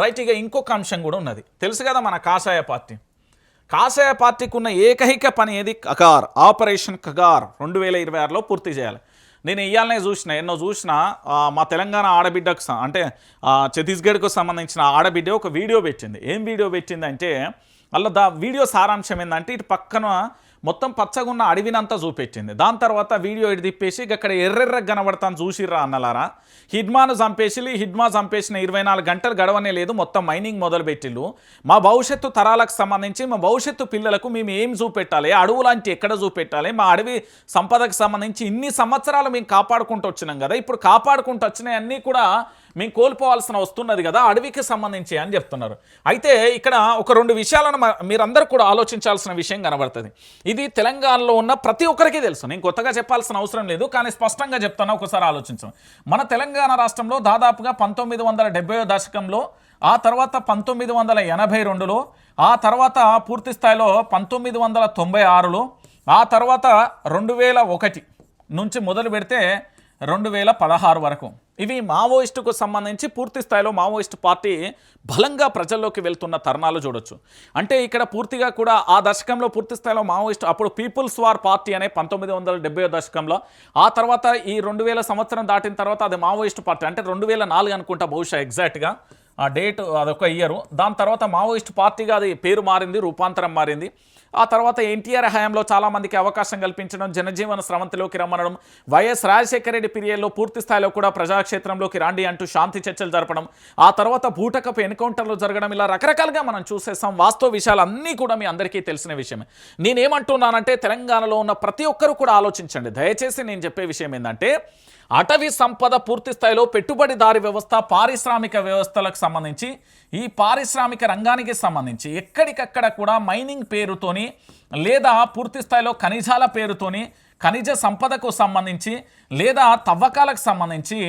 Right ఇక ఇంకొక అంశం కూడా ఉన్నది. తెలుసు కదా మన కాషాయ పార్టీ. కాషాయ పార్టీకి ఉన్న ఏకైక పని ఏది? కగార్. ఆపరేషన్ కగార్. రెండు వేల ఇరవై ఆరులో పూర్తి చేయాలి. నేను ఇయ్యాలనే చూసిన ఎన్నో చూసిన మా తెలంగాణ ఆడబిడ్డకు అంటే ఛత్తీస్గఢ్కు సంబంధించిన ఆడబిడ్డ ఒక వీడియో పెట్టింది. ఏం వీడియో పెట్టిందంటే అలా దా వీడియో సారాంశం ఏంటంటే ఇటు పక్కన మొత్తం పచ్చగా ఉన్న అడవినంతా చూపెట్టింది. దాని తర్వాత వీడియో ఇటు తిప్పేసి ఇక్కడ ఎర్రెర్ర కనబడతాను చూసిర్రా అన్నలారా? హిడ్మాను చంపేసి హిడ్మా చంపేసిన ఇరవై నాలుగు గంటలు గడవనే లేదు మొత్తం మైనింగ్ మొదలుపెట్టిల్లు. మా భవిష్యత్తు తరాలకు సంబంధించి మా భవిష్యత్తు పిల్లలకు మేము ఏం చూపెట్టాలి? అడవులాంటి ఎక్కడ చూపెట్టాలి? మా అడవి సంపదకు సంబంధించి ఇన్ని సంవత్సరాలు మేము కాపాడుకుంటూ వచ్చినాం కదా ఇప్పుడు కాపాడుకుంటూ వచ్చినాయి అన్నీ కూడా మేము కోల్పోవాల్సిన వస్తున్నది కదా అడవికి సంబంధించి అని చెప్తున్నారు. అయితే ఇక్కడ ఒక రెండు విషయాలను మీరందరూ కూడా ఆలోచించాల్సిన విషయం కనబడుతుంది. ఇది తెలంగాణలో ఉన్న ప్రతి ఒక్కరికి తెలుసు. నేను కొత్తగా చెప్పాల్సిన అవసరం లేదు కానీ స్పష్టంగా చెప్తాను ఒకసారి ఆలోచించాం. మన తెలంగాణ రాష్ట్రంలో దాదాపుగా పంతొమ్మిది వందల దశకంలో ఆ తర్వాత పంతొమ్మిది వందల ఎనభై రెండులో ఆ తర్వాత పూర్తి స్థాయిలో పంతొమ్మిది వందల తొంభై ఆరులో ఆ తర్వాత రెండు వేల ఒకటి నుంచి మొదలు పెడితే రెండు వేల పదహారు వరకు. ఇవి మావోయిస్టుకు సంబంధించి పూర్తి స్థాయిలో మావోయిస్టు పార్టీ బలంగా ప్రజల్లోకి వెళ్తున్న తరుణాలు చూడొచ్చు. అంటే ఇక్కడ పూర్తిగా కూడా ఆ దశకంలో పూర్తి స్థాయిలో మావోయిస్టు అప్పుడు పీపుల్స్ వార్ పార్టీ అనే పంతొమ్మిది వందల డెబ్బై దశకంలో. ఆ తర్వాత ఈ రెండు వేల సంవత్సరం దాటిన తర్వాత అది మావోయిస్టు పార్టీ అంటే రెండు వేల నాలుగు అనుకుంటా బహుశా ఎగ్జాక్ట్గా. ఆ డేట్ అదొక ఇయర్ దాని తర్వాత మావోయిస్ట్ పార్టీగా అది పేరు మారింది రూపాంతరం మారింది. ఆ తర్వాత ఎన్టీఆర్ హయాంలో చాలామందికి అవకాశం కల్పించడం జనజీవన స్రవంతిలోకి రమ్మనడం వైఎస్ రాజశేఖర రెడ్డి పీరియడ్లో పూర్తి స్థాయిలో కూడా ప్రజాక్షేత్రంలోకి రాండి అంటూ శాంతి చర్చలు జరపడం ఆ తర్వాత బూటకపు ఎన్కౌంటర్లు జరగడం ఇలా రకరకాలుగా మనం చూసేస్తాం వాస్తవ విషయాలన్నీ కూడా మీ అందరికీ తెలిసిన విషయమే. నేనేమంటున్నానంటే తెలంగాణలో ఉన్న ప్రతి ఒక్కరూ కూడా ఆలోచించండి. దయచేసి నేను చెప్పే విషయం ఏంటంటే అటవీ సంపద పూర్తి స్థాయిలో పెట్టుబడిదారి వ్యవస్థ పారిశ్రామిక వ్యవస్థలకు సంబంధించి ఈ పారిశ్రామిక రంగానికి సంబంధించి ఎక్కడికక్కడ కూడా మైనింగ్ పేరుతోని లేదా పూర్తి స్థాయిలో ఖనిజాల పేరుతోని ఖనిజ సంపదకు సంబంధించి లేదా తవ్వకాలకు సంబంధించి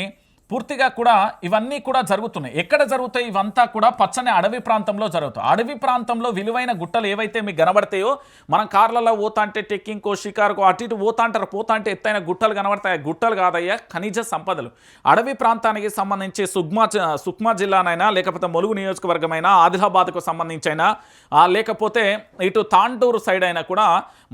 పూర్తిగా కూడా ఇవన్నీ కూడా జరుగుతున్నాయి. ఎక్కడ జరుగుతాయి ఇవంతా కూడా పచ్చని అడవి ప్రాంతంలో జరుగుతాయి. అడవి ప్రాంతంలో విలువైన గుట్టలు ఏవైతే మీకు కనబడతాయో మనం కార్లలో పోతా అంటే టెక్కింగ్కో షికారుకో అటు ఇటు పోతా అంటారు. పోతా అంటే ఎత్తైన గుట్టలు కనబడతాయి. గుట్టలు కాదయ్యా ఖనిజ సంపదలు. అడవి ప్రాంతానికి సంబంధించి సుగ్మా సుక్మా జిల్లానైనా లేకపోతే ములుగు నియోజకవర్గమైనా ఆదిలాబాద్కు సంబంధించి అయినా లేకపోతే ఇటు తాండూరు సైడ్ అయినా కూడా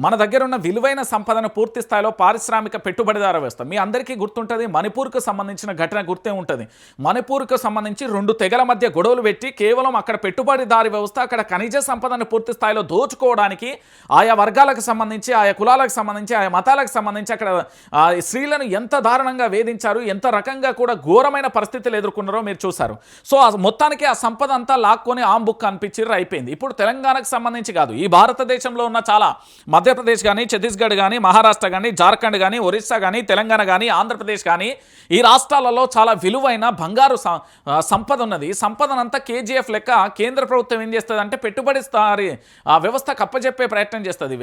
మన దగ్గర ఉన్న విలువైన సంపదను పూర్తి స్థాయిలో పారిశ్రామిక పెట్టుబడిదార వ్యవస్థ. మీ అందరికీ గుర్తుంటుంది మణిపూర్కు సంబంధించిన ఘటన గుర్తే ఉంటుంది. మణిపూర్కు సంబంధించి రెండు తెగల మధ్య గొడవలు పెట్టి కేవలం అక్కడ పెట్టుబడిదారి వ్యవస్థ అక్కడ ఖనిజ సంపదను పూర్తి స్థాయిలో దోచుకోవడానికి ఆయా వర్గాలకు సంబంధించి ఆయా కులాలకు సంబంధించి ఆయా మతాలకు సంబంధించి అక్కడ ఆ, స్త్రీలను ఎంత దారుణంగా వేధించారు ఎంత రకంగా కూడా ఘోరమైన పరిస్థితులు ఎదుర్కొన్నారో మీరు చూశారు. సో మొత్తానికి ఆ సంపద అంతా లాక్కొని ఆంబుక్ అనిపించారు అయిపోయింది. ఇప్పుడు తెలంగాణకు సంబంధించి కాదు ఈ భారతదేశంలో ఉన్న చాలా మధ్యప్రదేశ్ కానీ ఛత్తీస్గఢ్ కానీ మహారాష్ట్ర కానీ జార్ఖండ్ కానీ ఒరిస్సా కానీ తెలంగాణ కానీ ఆంధ్రప్రదేశ్ కానీ ఈ రాష్ట్రాలలో చాలా విలువైన బంగారు స- సంపద ఉన్నది. సంపదనంతా కేజీఎఫ్ లెక్క కేంద్ర ప్రభుత్వం ఏం చేస్తుంది అంటే పెట్టుబడి స్థాయి ఆ వ్యవస్థ కప్పజెప్పే ప్రయత్నం చేస్తుంది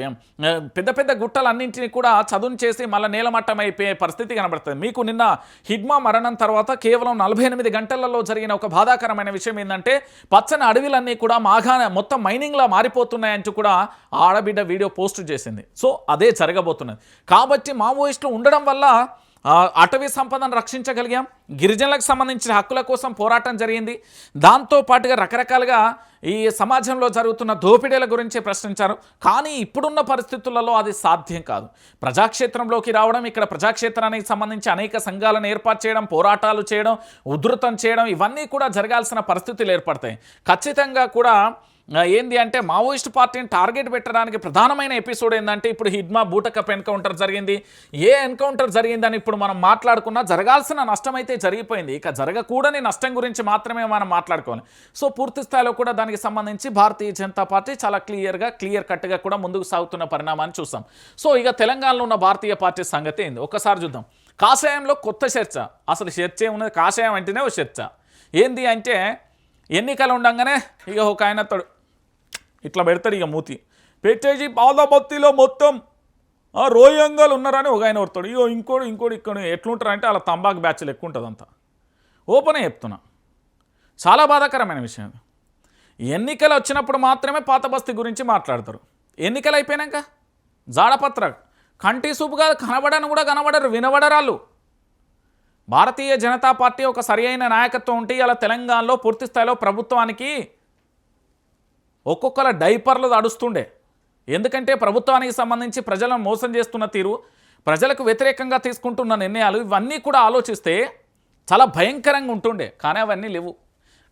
పెద్ద పెద్ద గుట్టలన్నింటినీ కూడా చదును చేసి మళ్ళీ నేలమట్టం అయిపోయే పరిస్థితి కనబడుతుంది. మీకు నిన్న హిడ్మా మరణం తర్వాత కేవలం నలభై ఎనిమిది గంటలలో జరిగిన ఒక బాధాకరమైన విషయం ఏంటంటే పచ్చని అడవిలన్నీ కూడా మాగా మొత్తం మైనింగ్లా మారిపోతున్నాయంటూ కూడా ఆడబిడ్డ వీడియో పోస్ట్ చేసింది. సో అదే జరగబోతున్నది. కాబట్టి మావోయిస్టులు ఉండడం వల్ల అటవీ సంపదను రక్షించగలిగాం. గిరిజనులకు సంబంధించిన హక్కుల కోసం పోరాటం జరిగింది. దాంతో పాటుగా రకరకాలుగా ఈ సమాజంలో జరుగుతున్న దోపిడీల గురించి ప్రశ్నించారు. కానీ ఇప్పుడున్న పరిస్థితులలో అది సాధ్యం కాదు. ప్రజాక్షేత్రంలోకి రావడం ఇక్కడ ప్రజాక్షేత్రానికి సంబంధించి అనేక సంఘాలను ఏర్పాటు చేయడం పోరాటాలు చేయడం ఉధృతం చేయడం ఇవన్నీ కూడా జరగాల్సిన పరిస్థితులు ఏర్పడతాయి. ఖచ్చితంగా కూడా ఏంది అంటే మావోయిస్ట్ పార్టీని టార్గెట్ పెట్టడానికి ప్రధానమైన ఎపిసోడ్ ఏంటంటే ఇప్పుడు హిడ్మా బూటకప్ ఎన్కౌంటర్ జరిగింది. ఏ ఎన్కౌంటర్ జరిగిందని ఇప్పుడు మనం మాట్లాడుకున్నా జరగాల్సిన నష్టం అయితే జరిగిపోయింది. ఇక జరగకూడని నష్టం గురించి మాత్రమే మనం మాట్లాడుకోవాలి. సో పూర్తి స్థాయిలో కూడా దానికి సంబంధించి భారతీయ జనతా పార్టీ చాలా క్లియర్గా క్లియర్ కట్గా కూడా ముందుకు సాగుతున్న పరిణామాన్ని చూస్తాం. సో ఇక తెలంగాణలో ఉన్న భారతీయ పార్టీ సంగతి ఏంది? ఒకసారి చూద్దాం. కాషాయంలో కొత్త చర్చ. అసలు చర్చ ఏమున్నది? కాషాయం అంటేనే ఒక చర్చ. ఏంది అంటే ఎన్నికలు ఉండగానే ఇక ఒక ఆయన తడు ఇట్లా పెడతాడు ఇక మూతి. పెట్టేసి పాదబత్తిలో మొత్తం రోయంగాలు ఉన్నారని ఒక ఆయన వస్తాడు ఇగో ఇంకోడు ఇంకోడు ఇక్కడ ఎట్లుంటారంటే అలా తంబాకు బ్యాచ్లు ఎక్కువ ఉంటుంది అంతా. ఓపెనే చెప్తున్నా. చాలా బాధాకరమైన విషయం ఎన్నికలు వచ్చినప్పుడు మాత్రమే పాత బస్తీ గురించి మాట్లాడతారు. ఎన్నికలు అయిపోయినాక జాడపత్ర కంటి సూపు కాదు కనబడని కూడా కనబడరు వినబడరాళ్ళు. భారతీయ జనతా పార్టీ ఒక సరి అయిన నాయకత్వం ఉంటే ఇలా తెలంగాణలో పూర్తి స్థాయిలో ప్రభుత్వానికి ఒక్కొక్కల డైపర్లు తడుస్తుండే. ఎందుకంటే ప్రభుత్వానికి సంబంధించి ప్రజలను మోసం చేస్తున్న తీరు ప్రజలకు వ్యతిరేకంగా తీసుకుంటున్న నిర్ణయాలు ఇవన్నీ కూడా ఆలోచిస్తే చాలా భయంకరంగా ఉంటుండే. కానీ అవన్నీ లేవు.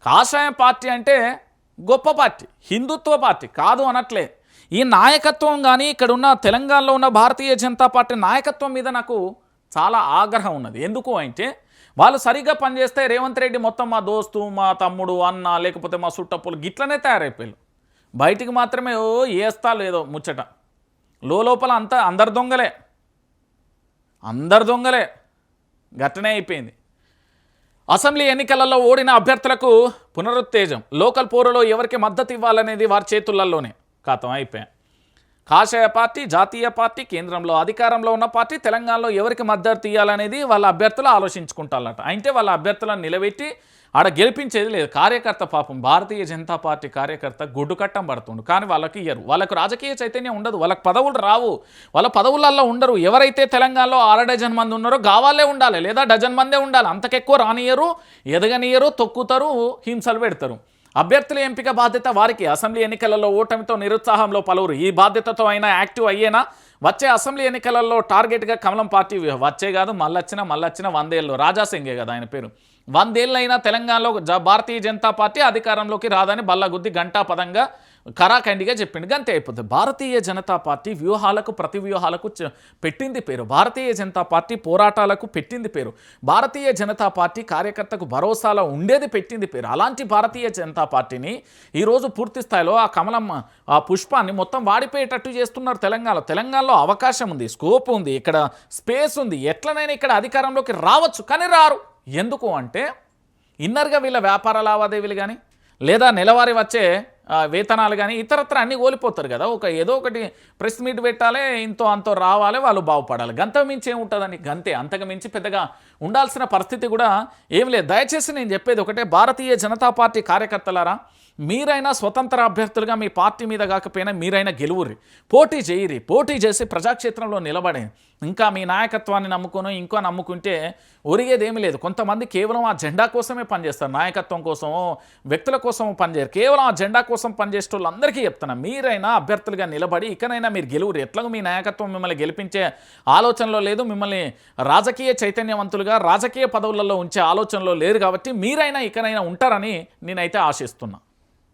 కాషాయం పార్టీ అంటే గొప్ప పార్టీ హిందుత్వ పార్టీ కాదు అనట్లే. ఈ నాయకత్వం కానీ ఇక్కడ ఉన్న తెలంగాణలో ఉన్న భారతీయ జనతా పార్టీ నాయకత్వం మీద నాకు చాలా ఆగ్రహం ఉన్నది. ఎందుకు అంటే వాళ్ళు సరిగ్గా పనిచేస్తే రేవంత్ రెడ్డి మొత్తం మా దోస్తు మా తమ్ముడు అన్న లేకపోతే మా సుట్టప్పులు గిట్లనే తయారైపోయారు బయటికి మాత్రమే ఓ ఏస్తా లేదో ముచ్చట. లోపల అంతా అందరు దొంగలే. అందరు దొంగలే. గట్టనే అయిపోయింది. అసెంబ్లీ ఎన్నికలలో ఓడిన అభ్యర్థులకు పునరుత్తేజం. లోకల్ పోరులో ఎవరికి మద్దతు ఇవ్వాలనేది వారి చేతులలోనే ఖాతం అయిపోయాం. కాషాయ పార్టీ జాతీయ పార్టీ కేంద్రంలో అధికారంలో ఉన్న పార్టీ తెలంగాణలో ఎవరికి మద్దతు ఇవ్వాలనేది వాళ్ళ అభ్యర్థులు ఆలోచించుకుంటారట. అంటే వాళ్ళ అభ్యర్థులను నిలబెట్టి ఆడ గెలిపించేది లేదు. కార్యకర్త పాపం భారతీయ జనతా పార్టీ కార్యకర్త గుడ్డు కట్టం పడుతుండు. కానీ వాళ్ళకి ఇయ్యరు. వాళ్ళకు రాజకీయ చైతన్యం ఉండదు. వాళ్ళకి పదవులు రావు. వాళ్ళ పదవులల్లో ఉండరు. ఎవరైతే తెలంగాణలో ఆర డజన్ మంది ఉన్నారో గావాలే ఉండాలి. లేదా డజన్ మందే ఉండాలి. అంతకెక్కువ రానియరు ఎదగనియరు తొక్కుతారు హింసలు పెడతారు. అభ్యర్థుల ఎంపిక బాధ్యత వారికి. అసెంబ్లీ ఎన్నికలలో ఓటమితో నిరుత్సాహంలో పలువురు. ఈ బాధ్యతతో అయినా యాక్టివ్ అయ్యేనా? వచ్చే అసెంబ్లీ ఎన్నికలలో టార్గెట్గా కమలం పార్టీ వచ్చే కాదు మళ్ళొచ్చిన మళ్ళొచ్చిన వందేళ్ళు. రాజాసింగే కదా ఆయన పేరు. వందేళ్ళైనా తెలంగాణలో జ- భారతీయ జనతా పార్టీ అధికారంలోకి రాదని బల్లగుద్ది గంటా పదంగా కరాఖండిగా చెప్పిండు గంతే అయిపోతుంది భారతీయ జనతా పార్టీ వ్యూహాలకు ప్రతి వ్యూహాలకు పెట్టింది పేరు. భారతీయ జనతా పార్టీ పోరాటాలకు పెట్టింది పేరు. భారతీయ జనతా పార్టీ కార్యకర్తకు భరోసాలో ఉండేది పెట్టింది పేరు. అలాంటి భారతీయ జనతా పార్టీని ఈరోజు పూర్తి స్థాయిలో ఆ కమలమ్మ ఆ పుష్పాన్ని మొత్తం వాడిపోయేటట్టు చేస్తున్నారు తెలంగాణలో తెలంగాణలో అవకాశం ఉంది స్కోప్ ఉంది ఇక్కడ స్పేస్ ఉంది. ఎట్లనైనా ఇక్కడ అధికారంలోకి రావచ్చు కానీ రారు. ఎందుకు అంటే ఇన్నర్గా వీళ్ళ వ్యాపార లావాదేవీలు కానీ లేదా నెలవారీ వచ్చే వేతనాలు కానీ ఇతరత్ర అన్నీ కోల్పోతారు కదా. ఒక ఏదో ఒకటి ప్రెస్ మీట్ పెట్టాలి ఇంతో అంతో రావాలి వాళ్ళు బాగుపడాలి. గంత మించి ఏముంటుందని గంతే. అంతకు మించి పెద్దగా ఉండాల్సిన పరిస్థితి కూడా ఏం లేదు. దయచేసి నేను చెప్పేది ఒకటే. భారతీయ జనతా పార్టీ కార్యకర్తలారా మీరైనా స్వతంత్ర అభ్యర్థులుగా మీ పార్టీ మీద కాకపోయినా మీరైనా గెలువురి పోటీ చేయరి పోటీ చేసి ప్రజాక్షేత్రంలో నిలబడే. ఇంకా మీ నాయకత్వాన్ని నమ్ముకొని ఇంకో నమ్ముకుంటే ఒరిగేదేమీ లేదు. కొంతమంది కేవలం ఆ జెండా కోసమే పనిచేస్తారు. నాయకత్వం కోసమో వ్యక్తుల కోసమో పనిచేయరు. కేవలం ఆ జెండా కోసం పనిచేసే వాళ్ళందరికీ చెప్తున్నా మీరైనా అభ్యర్థులుగా నిలబడి ఇకనైనా మీరు గెలువురు. ఎట్లాగో మీ నాయకత్వం మిమ్మల్ని గెలిపించే ఆలోచనలో లేదు మిమ్మల్ని రాజకీయ చైతన్యవంతులుగా రాజకీయ పదవులలో ఉంచే ఆలోచనలో లేరు కాబట్టి మీరైనా ఇకనైనా ఉంటారని నేనైతే ఆశిస్తున్నా.